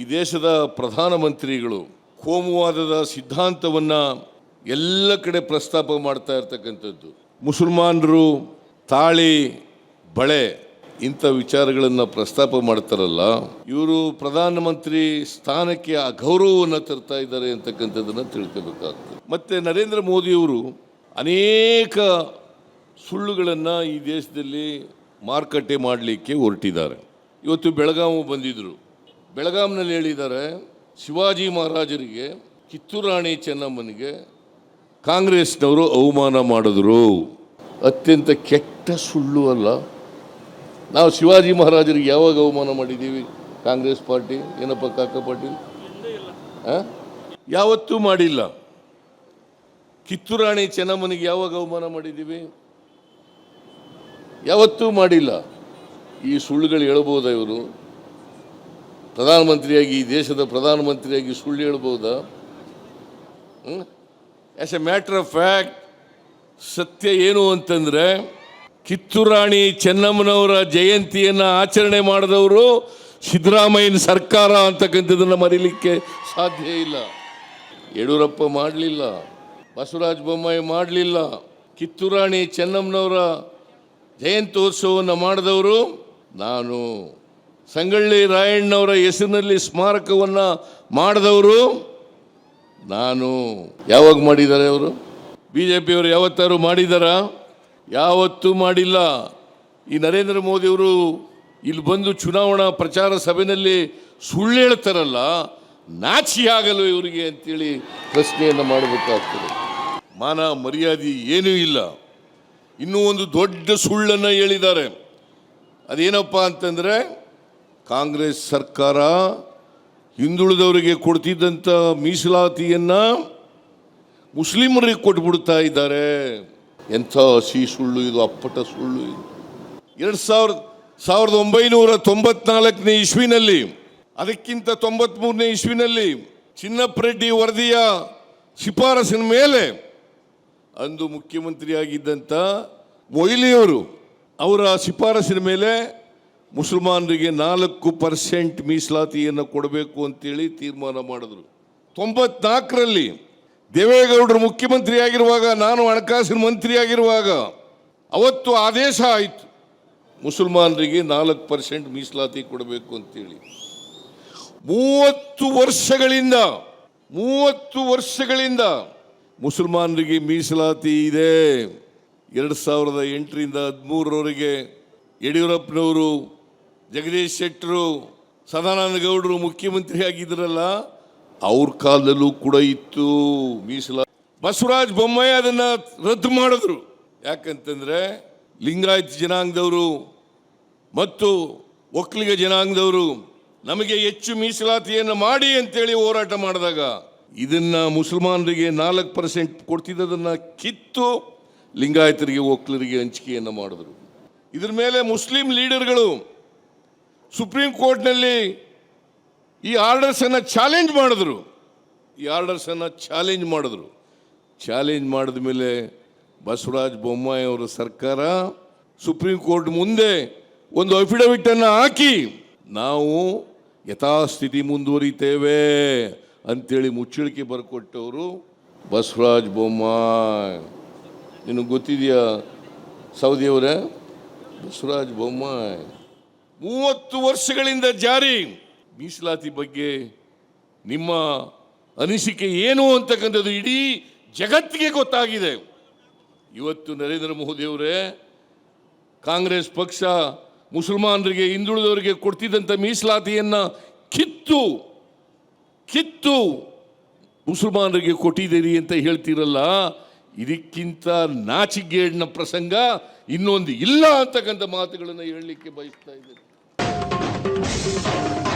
ಈ ದೇಶದ ಪ್ರಧಾನಮಂತ್ರಿಗಳು ಕೋಮುವಾದದ ಸಿದ್ಧಾಂತವನ್ನು ಎಲ್ಲ ಕಡೆ ಪ್ರಸ್ತಾಪ ಮಾಡ್ತಾ ಇರ್ತಕ್ಕಂಥದ್ದು. ಮುಸಲ್ಮಾನರು ತಾಳಿ, ಬಳೆ ಇಂಥ ವಿಚಾರಗಳನ್ನು ಪ್ರಸ್ತಾಪ ಮಾಡ್ತಾರಲ್ಲ, ಇವರು ಪ್ರಧಾನಮಂತ್ರಿ ಸ್ಥಾನಕ್ಕೆ ಅಗೌರವವನ್ನು ತರ್ತಾ ಇದ್ದಾರೆ ಅಂತಕ್ಕಂಥದ್ದನ್ನು ತಿಳ್ಕೋಬೇಕಾಗ್ತದೆ. ಮತ್ತು ನರೇಂದ್ರ ಮೋದಿಯವರು ಅನೇಕ ಸುಳ್ಳುಗಳನ್ನು ಈ ದೇಶದಲ್ಲಿ ಮಾರುಕಟ್ಟೆ ಮಾಡಲಿಕ್ಕೆ ಹೊರಟಿದ್ದಾರೆ. ಇವತ್ತು ಬೆಳಗಾವಿ ಬಂದಿದ್ದರು ಬೆಳಗಾಂನಲ್ಲಿ ಹೇಳಿದ್ದಾರೆ, ಶಿವಾಜಿ ಮಹಾರಾಜರಿಗೆ, ಕಿತ್ತೂರು ರಾಣಿ ಚೆನ್ನಮ್ಮನಿಗೆ ಕಾಂಗ್ರೆಸ್ನವರು ಅವಮಾನ ಮಾಡಿದ್ರು. ಅತ್ಯಂತ ಕೆಟ್ಟ ಸುಳ್ಳು ಅಲ್ಲ. ನಾವು ಶಿವಾಜಿ ಮಹಾರಾಜರಿಗೆ ಯಾವಾಗ ಅವಮಾನ ಮಾಡಿದ್ದೀವಿ? ಕಾಂಗ್ರೆಸ್ ಪಾರ್ಟಿ, ಏನಪ್ಪ ಕಾಕ ಪಾಟೀಲ್? ಯಾವತ್ತೂ ಮಾಡಿಲ್ಲ. ಕಿತ್ತೂರು ರಾಣಿ ಚೆನ್ನಮ್ಮನಿಗೆ ಯಾವಾಗ ಅವಮಾನ ಮಾಡಿದ್ದೀವಿ? ಯಾವತ್ತೂ ಮಾಡಿಲ್ಲ. ಈ ಸುಳ್ಳುಗಳು ಹೇಳ್ಬೋದ ಇವರು? ಪ್ರಧಾನಮಂತ್ರಿಯಾಗಿ ಈ ದೇಶದ ಪ್ರಧಾನಮಂತ್ರಿಯಾಗಿ ಸುಳ್ಳು ಹೇಳ್ಬೋದಾ? As a matter of fact ಸತ್ಯ ಏನು ಅಂತಂದರೆ, ಕಿತ್ತೂರಾಣಿ ಚೆನ್ನಮ್ಮನವರ ಜಯಂತಿಯನ್ನು ಆಚರಣೆ ಮಾಡಿದವರು ಸಿದ್ದರಾಮಯ್ಯನ ಸರ್ಕಾರ ಅಂತಕ್ಕಂಥದ್ದನ್ನು ಮರೀಲಿಕ್ಕೆ ಸಾಧ್ಯ ಇಲ್ಲ. ಯಡಿಯೂರಪ್ಪ ಮಾಡಲಿಲ್ಲ, ಬಸವರಾಜ ಬೊಮ್ಮಾಯಿ ಮಾಡಲಿಲ್ಲ, ಕಿತ್ತೂರಾಣಿ ಚೆನ್ನಮ್ಮನವರ ಜಯಂತ್ಯೋತ್ಸವವನ್ನು ಮಾಡಿದವರು ನಾನು. ಸಂಗೊಳ್ಳಿ ರಾಯಣ್ಣವರ ಹೆಸರಿನಲ್ಲಿ ಸ್ಮಾರಕವನ್ನು ಮಾಡಿದವರು ನಾನು. ಯಾವಾಗ ಮಾಡಿದ್ದಾರೆ ಅವರು? ಬಿ ಜೆ ಪಿಯವರು ಯಾವತ್ತಾರು ಮಾಡಿದಾರ ಯಾವತ್ತೂ ಮಾಡಿಲ್ಲ. ಈ ನರೇಂದ್ರ ಮೋದಿಯವರು ಇಲ್ಲಿ ಬಂದು ಚುನಾವಣಾ ಪ್ರಚಾರ ಸಭೆಯಲ್ಲಿ ಸುಳ್ಳು ಹೇಳ್ತಾರಲ್ಲ, ನಾಚಿ ಆಗಲು ಇವರಿಗೆ ಅಂತೇಳಿ ಪ್ರಶ್ನೆಯನ್ನು ಮಾಡಬೇಕಾಗ್ತದೆ. ಮಾನ ಮರ್ಯಾದೆ ಏನೂ ಇಲ್ಲ. ಇನ್ನೂ ಒಂದು ದೊಡ್ಡ ಸುಳ್ಳನ್ನು ಹೇಳಿದ್ದಾರೆ. ಅದೇನಪ್ಪ ಅಂತಂದರೆ ಕಾಂಗ್ರೆಸ್ ಸರ್ಕಾರ ಹಿಂದುಳಿದವರಿಗೆ ಕೊಡ್ತಿದ್ದಂಥ ಮೀಸಲಾತಿಯನ್ನು ಮುಸ್ಲಿಮರಿಗೆ ಕೊಟ್ಬಿಡ್ತಾ ಇದ್ದಾರೆ. ಎಂಥ ಹಸಿ ಸುಳ್ಳು ಇದು, ಅಪ್ಪಟ ಸುಳ್ಳು ಇದು. ಎರಡು ಸಾವಿರದ ಸಾವಿರದ ಒಂಬೈನೂರ ತೊಂಬತ್ನಾಲ್ಕನೇ ಇಸ್ವಿನಲ್ಲಿ, ಅದಕ್ಕಿಂತ ತೊಂಬತ್ಮೂರನೇ ಇಸ್ವಿನಲ್ಲಿ ಚಿನ್ನಪ್ಪರೆಡ್ಡಿ ವರದಿಯ ಶಿಫಾರಸಿನ ಮೇಲೆ ಅಂದು ಮುಖ್ಯಮಂತ್ರಿಯಾಗಿದ್ದಂಥ ಮೊಯ್ಲಿಯವರು ಅವರ ಶಿಫಾರಸಿನ ಮೇಲೆ ಮುಸಲ್ಮಾನರಿಗೆ ನಾಲ್ಕು ಪರ್ಸೆಂಟ್ ಮೀಸಲಾತಿಯನ್ನು ಕೊಡಬೇಕು ಅಂತೇಳಿ ತೀರ್ಮಾನ ಮಾಡಿದ್ರು. ತೊಂಬತ್ನಾಲ್ಕರಲ್ಲಿ ದೇವೇಗೌಡರು ಮುಖ್ಯಮಂತ್ರಿ ಆಗಿರುವಾಗ ನಾನು ಹಣಕಾಸಿನ ಮಂತ್ರಿಯಾಗಿರುವಾಗ, ಅವತ್ತು ಆದೇಶ ಆಯಿತು. ಮುಸಲ್ಮಾನರಿಗೆ ನಾಲ್ಕು ಪರ್ಸೆಂಟ್ ಮೀಸಲಾತಿ ಕೊಡಬೇಕು ಅಂತೇಳಿ. ಮೂವತ್ತು ವರ್ಷಗಳಿಂದ ಮೂವತ್ತು ವರ್ಷಗಳಿಂದ ಮುಸಲ್ಮಾನರಿಗೆ ಮೀಸಲಾತಿ ಇದೆ. ಎರಡು ಸಾವಿರದ ಎಂಟರಿಂದ ಹದಿಮೂರರವರೆಗೆ ಯಡಿಯೂರಪ್ಪನವರು ಜಗದೀಶ್ ಶೆಟ್ಟರು, ಸದಾನಂದ ಗೌಡರು ಮುಖ್ಯಮಂತ್ರಿ ಆಗಿದ್ರಲ್ಲ ಅವ್ರ ಕಾಲದಲ್ಲೂ ಕೂಡ ಇತ್ತು ಮೀಸಲಾತಿ. ಬಸವರಾಜ ಬೊಮ್ಮಾಯಿ ಅದನ್ನು ರದ್ದು ಮಾಡಿದ್ರು. ಯಾಕಂತಂದ್ರೆ ಲಿಂಗಾಯತ್ ಜನಾಂಗದವರು ಮತ್ತು ಒಕ್ಕಲಿಗ ಜನಾಂಗದವರು ನಮಗೆ ಹೆಚ್ಚು ಮೀಸಲಾತಿಯನ್ನು ಮಾಡಿ ಅಂತೇಳಿ ಹೋರಾಟ ಮಾಡಿದಾಗ ಇದನ್ನ ಮುಸಲ್ಮಾನರಿಗೆ ನಾಲ್ಕು ಪರ್ಸೆಂಟ್ ಕೊಡ್ತಿದ್ದದನ್ನು ಕಿತ್ತು ಲಿಂಗಾಯತರಿಗೆ ಒಕ್ಕಲರಿಗೆ ಹಂಚಿಕೆಯನ್ನು ಮಾಡಿದ್ರು. ಇದ್ರ ಮೇಲೆ ಮುಸ್ಲಿಂ ಲೀಡರ್ಗಳು ಸುಪ್ರೀಂ ಕೋರ್ಟ್ನಲ್ಲಿ ಈ ಆರ್ಡರ್ಸನ್ನು ಚಾಲೆಂಜ್ ಮಾಡಿದ್ರು. ಈ ಆರ್ಡರ್ಸನ್ನು ಚಾಲೆಂಜ್ ಮಾಡಿದ್ರು. ಚಾಲೆಂಜ್ ಮಾಡಿದ ಮೇಲೆ ಬಸವರಾಜ ಬೊಮ್ಮಾಯಿ ಅವರ ಸರ್ಕಾರ ಸುಪ್ರೀಂ ಕೋರ್ಟ್ ಮುಂದೆ ಒಂದು ಅಫಿಡವಿಟನ್ನು ಹಾಕಿ, ನಾವು ಯಥಾಸ್ಥಿತಿ ಮುಂದುವರಿತೇವೆ ಅಂಥೇಳಿ ಮುಚ್ಚಳಿಕೆ ಬರ್ಕೊಟ್ಟವರು ಬಸವರಾಜ ಬೊಮ್ಮಾಯಿ. ನಿನಗೆ ಗೊತ್ತಿದೆಯಾ ಸೌದಿಯವರೇ ಬಸವರಾಜ ಬೊಮ್ಮಾಯಿ. ಮೂವತ್ತು ವರ್ಷಗಳಿಂದ ಜಾರಿ ಮೀಸಲಾತಿ ಬಗ್ಗೆ ನಿಮ್ಮ ಅನಿಸಿಕೆ ಏನು ಅಂತಕ್ಕಂಥದ್ದು ಇಡೀ ಜಗತ್ತಿಗೆ ಗೊತ್ತಾಗಿದೆ. ಇವತ್ತು ನರೇಂದ್ರ ಮೋದಿಯವರೇ ಕಾಂಗ್ರೆಸ್ ಪಕ್ಷ ಮುಸಲ್ಮಾನರಿಗೆ, ಹಿಂದುಳಿದವರಿಗೆ ಕೊಡ್ತಿದ್ದಂಥ ಮೀಸಲಾತಿಯನ್ನು ಕಿತ್ತು ಕಿತ್ತು ಮುಸಲ್ಮಾನರಿಗೆ ಕೊಟ್ಟಿದ್ದೀರಿ ಅಂತ ಹೇಳ್ತಿರಲ್ಲ, ಇದಕ್ಕಿಂತ ನಾಚಿಗೇಡಿನ ಪ್ರಸಂಗ ಇನ್ನೊಂದು ಇಲ್ಲ ಅಂತಕ್ಕಂಥ ಮಾತುಗಳನ್ನು ಹೇಳಲಿಕ್ಕೆ ಬಯಸ್ತಾ ಇದ್ದೇನೆ. Thank you.